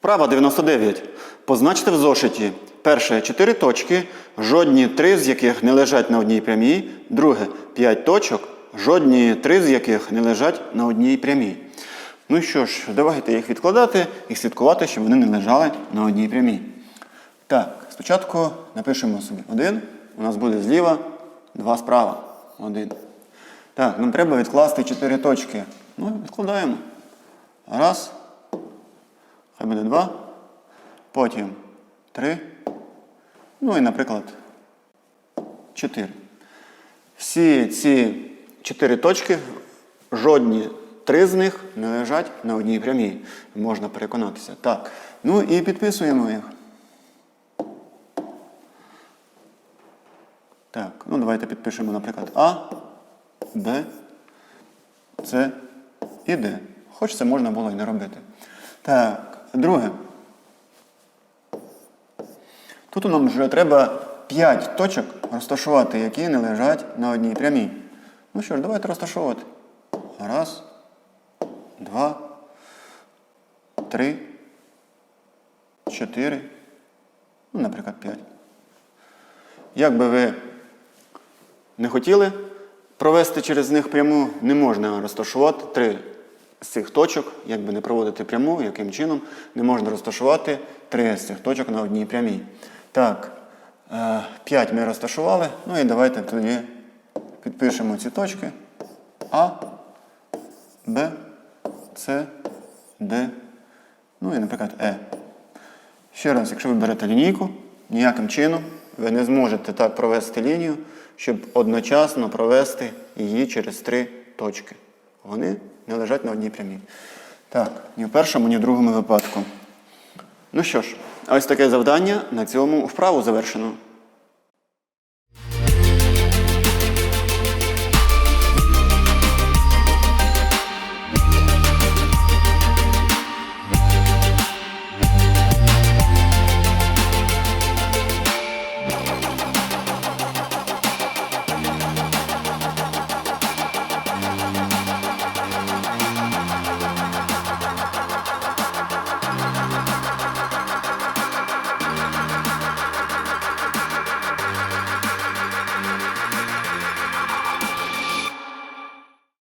Вправа 99. Позначте в зошиті. Перше 4 точки, жодні 3 з яких не лежать на одній прямій. Друге 5 точок, жодні 3 з яких не лежать на одній прямій. Ну що ж, давайте їх відкладати і слідкувати, щоб вони не лежали на одній прямій. Так, спочатку напишемо собі 1. У нас буде зліва, 2 справа. 1. Так, нам треба відкласти 4 точки. Ну, відкладаємо. Раз. Хай буде 2. Потім 3. Ну і, наприклад, 4. Всі ці 4 точки, жодні 3 з них не лежать на одній прямій. Можна переконатися. Так. Ну і підписуємо їх. Так, ну давайте підпишемо, наприклад, А, Б, С і Д. Хоч це можна було і не робити. Так, друге. Тут нам вже треба 5 точок розташувати, які не лежать на одній прямій. Ну що ж, давайте розташовувати. Раз, два, три, чотири, ну, наприклад, п'ять. Як би ви не хотіли провести через них пряму, не можна розташувати три з цих точок, якби не проводити пряму, яким чином не можна розташувати три з цих точок на одній прямій. Так, 5 ми розташували. Ну і давайте тоді підпишемо ці точки А, Б, С, Д, ну і, наприклад, Е. Ще раз, якщо ви берете лінійку, ніяким чином ви не зможете так провести лінію, щоб одночасно провести її через три точки. Вони не лежать на одній прямій. Так, ні в першому, ні в другому випадку. Ну що ж, ось таке завдання на цьому вправу завершено.